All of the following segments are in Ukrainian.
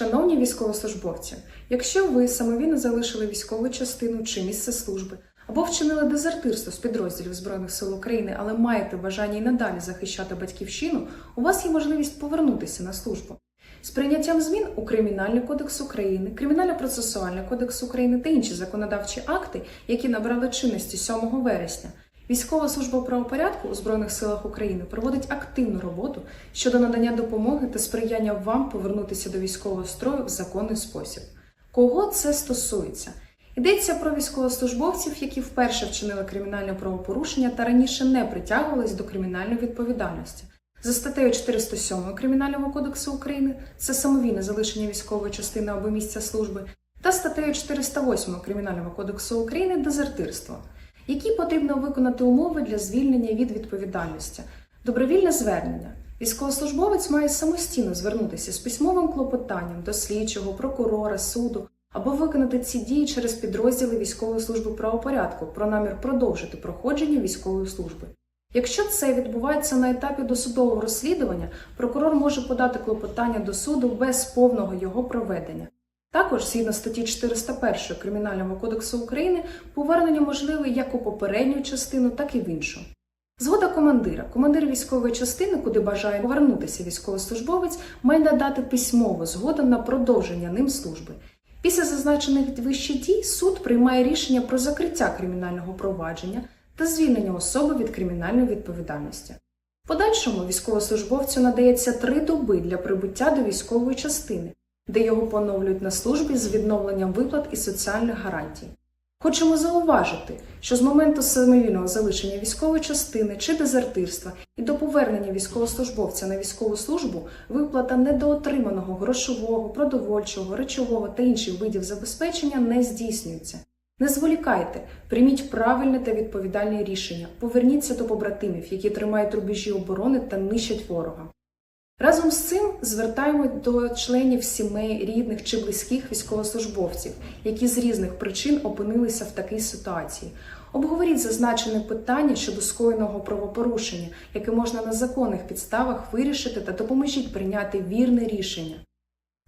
Шановні військовослужбовці, якщо ви самовільно залишили військову частину чи місце служби або вчинили дезертирство з підрозділів Збройних сил України, але маєте бажання і надалі захищати батьківщину, у вас є можливість повернутися на службу. З прийняттям змін у Кримінальний кодекс України, Кримінально-процесуальний кодекс України та інші законодавчі акти, які набрали чинності 7 вересня, Військова служба правопорядку у Збройних силах України проводить активну роботу щодо надання допомоги та сприяння вам повернутися до військового строю в законний спосіб. Кого це стосується? Йдеться про військовослужбовців, які вперше вчинили кримінальне правопорушення та раніше не притягувались до кримінальної відповідальності. За статтею 407 Кримінального кодексу України це самовільне залишення військової частини або місця служби, та статтею 408 Кримінального кодексу України дезертирство які потрібно виконати умови для звільнення від відповідальності. Добровільне звернення. Військовослужбовець має самостійно звернутися з письмовим клопотанням до слідчого, прокурора, суду або виконати ці дії через підрозділи військової служби правопорядку про намір продовжити проходження військової служби. Якщо це відбувається на етапі досудового розслідування, прокурор може подати клопотання до суду без повного його проведення. Також, згідно статті 401 Кримінального кодексу України, повернення можливе як у попередню частину, так і в іншу. Згода командира. Командир військової частини, куди бажає повернутися військовослужбовець, має надати письмову згоду на продовження ним служби. Після зазначених вище дій суд приймає рішення про закриття кримінального провадження та звільнення особи від кримінальної відповідальності. Подальшому військовослужбовцю надається три доби для прибуття до військової частини де його поновлюють на службі з відновленням виплат і соціальних гарантій. Хочемо зауважити, що з моменту самовільного залишення військової частини чи дезертирства і до повернення військовослужбовця на військову службу виплата недоотриманого грошового, продовольчого, речового та інших видів забезпечення не здійснюється. Не зволікайте, прийміть правильне та відповідальне рішення, поверніться до побратимів, які тримають рубежі оборони та нищать ворога. Разом з цим звертаємо до членів сімей, рідних чи близьких військовослужбовців, які з різних причин опинилися в такій ситуації. Обговоріть зазначене питання щодо скоєного правопорушення, яке можна на законних підставах вирішити та допоможіть прийняти вірне рішення.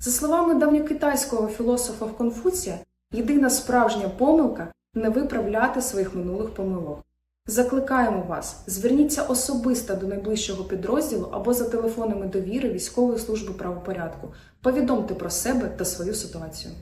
За словами давньокитайського філософа Конфуція, єдина справжня помилка не виправляти своїх минулих помилок. Закликаємо вас, зверніться особисто до найближчого підрозділу або за телефонами довіри військової служби правопорядку. Повідомте про себе та свою ситуацію.